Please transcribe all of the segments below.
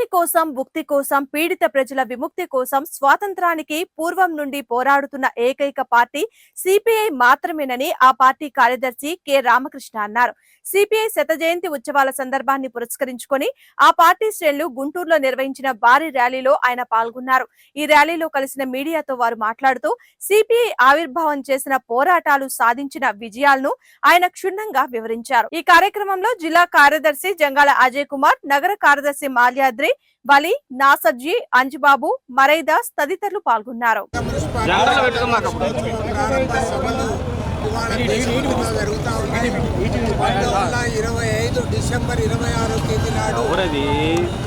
కోసం భుక్తి కోసం పీడిత ప్రజల విముక్తి కోసం స్వాతంత్రానికి పూర్వం నుండి పోరాడుతున్న ఏకైక పార్టీ సిపిఐ మాత్రమేనని ఆ పార్టీ కార్యదర్శి కె. రామకృష్ణ అన్నారు. సిపిఐ శత జయంతి ఉత్సవాల సందర్భాన్ని పురస్కరించుకొని ఆ పార్టీ శ్రేణులు గుంటూరులో నిర్వహించిన భారీ ర్యాలీలో ఆయన పాల్గొన్నారు. ఈ ర్యాలీలో కలిసిన మీడియాతో వారు మాట్లాడుతూ సిపిఐ ఆవిర్భావం చేసిన పోరాటాలు సాధించిన విజయాలను ఆయన క్షుణ్ణంగా వివరించారు. ఈ కార్యక్రమంలో జిల్లా కార్యదర్శి జంగాల అజయ్ కుమార్ నగర కార్యదర్శి మాల్యాద్రి బలి నాసర్జీ అంజుబాబు మరైదాస్ తదితరులు పాల్గొన్నారు. ఇరవై ఐదు డిసెంబర్ ఇరవై ఆరో తేదీ నాడు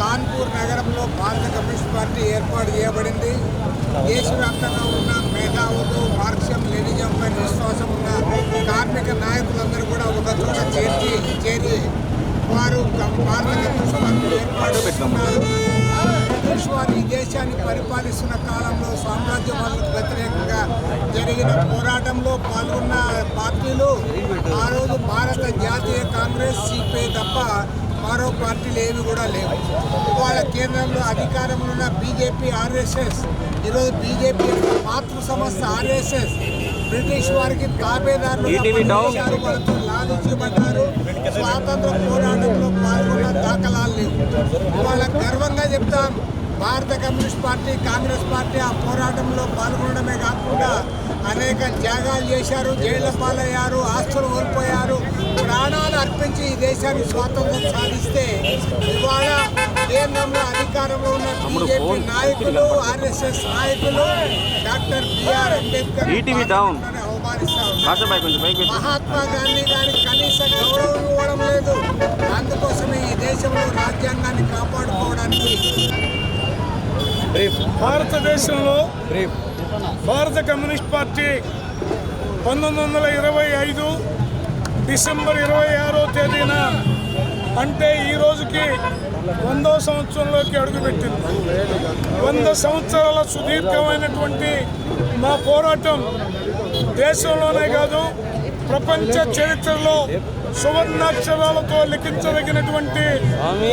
కాన్పూర్ నగరంలో భారత కమ్యూనిస్ట్ పార్టీ ఏర్పాటు చేయబడింది. దేశవ్యాప్తంగా ఉన్న మేధావులు మార్క్సియం లెనిజంపై విశ్వాసం ఉన్న కార్మిక నాయకులందరూ కూడా ఒక చోట చేర్చి చేరి వారు ఏర్పాటు చేస్తున్నారు. బ్రిటిష్ వారు ఈ దేశాన్ని పరిపాలిస్తున్న కాలంలో సామ్రాజ్యవాదులకు వ్యతిరేకంగా జరిగిన పోరాటంలో పాల్గొన్న పార్టీలు ఆ రోజు భారత జాతీయ కాంగ్రెస్ సిపిఐ తప్ప మరో పార్టీలు ఏవి కూడా లేవు. ఇవాళ కేంద్రంలో అధికారంలో ఉన్న బీజేపీ ఆర్ఎస్ఎస్ ఈరోజు బీజేపీ యొక్క మాతృ సంస్థ ఆర్ఎస్ఎస్ బ్రిటిష్ వారికి వాళ్ళతో లాలించబడ్డారు. లేవు ఇవాళ గర్వంగా చెప్తాం. భారత కమ్యూనిస్ట్ పార్టీ కాంగ్రెస్ పార్టీ ఆ పోరాటంలో పాల్గొనడమే కాకుండా అనేక త్యాగాలు చేశారు జైళ్ళ పాలయ్యారు ఆస్తులు కోల్పోయారు ప్రాణాలు అర్పించి ఈ దేశానికి స్వాతంత్రం సాధిస్తే ఇవాళ కేంద్రంలో అధికారంలో ఉన్న బీజేపీ నాయకులు ఆర్ఎస్ఎస్ నాయకులు డాక్టర్ బిఆర్ అంబేద్కర్ ఈటీవీ డౌన్. అవమానిస్తా ఉన్నారు. భాషపై కొంచెం పైకి పెట్టు. మహాత్మా గాంధీ గారికి కనీస గౌరవం ఇవ్వడం లేదు. అందుకోసమే ఈ దేశంలో రాజ్యాంగాన్ని కాపాడుకోవడానికి భారతదేశంలో భారత కమ్యూనిస్ట్ పార్టీ పంతొమ్మిది వందల ఇరవై ఐదు డిసెంబర్ ఇరవై ఆరో తేదీన అంటే ఈ రోజుకి వందో సంవత్సరంలోకి అడుగుపెట్టింది. వంద సంవత్సరాల సుదీర్ఘమైనటువంటి మా పోరాటం దేశంలోనే కాదు ప్రపంచ చరిత్రలో సువర్ణాక్షరాలతో లిఖించదగినటువంటి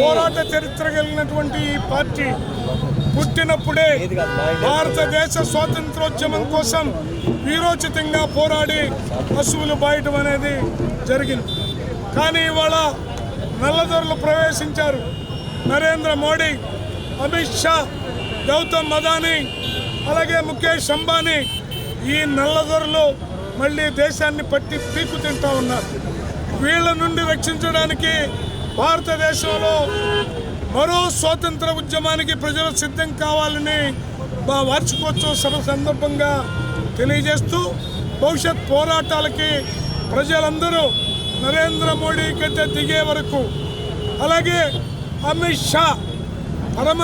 పోరాట చరిత్ర కలిగినటువంటి ఈ పార్టీ పుట్టినప్పుడే భారతదేశ స్వాతంత్రోద్యమం కోసం వీరోచితంగా పోరాడి పశువులు బాయటం అనేది జరిగింది. కానీ ఇవాళ నల్లదొరలు ప్రవేశించారు. నరేంద్ర మోడీ అమిత్ షా గౌతమ్ అదానీ అలాగే ముఖేష్ అంబానీ ఈ నల్లదొరలు మళ్ళీ దేశాన్ని పట్టి పీకు తింటా ఉన్నారు. వీళ్ళ నుండి రక్షించడానికి భారతదేశంలో మరో స్వాతంత్ర ఉద్యమానికి ప్రజలు సిద్ధం కావాలని మా వార్షికోత్సవ సభ సందర్భంగా తెలియజేస్తూ భవిష్యత్ పోరాటాలకి ప్రజలందరూ నరేంద్ర మోడీ గద్దె దిగే వరకు. అలాగే అమిత్ షా పరమ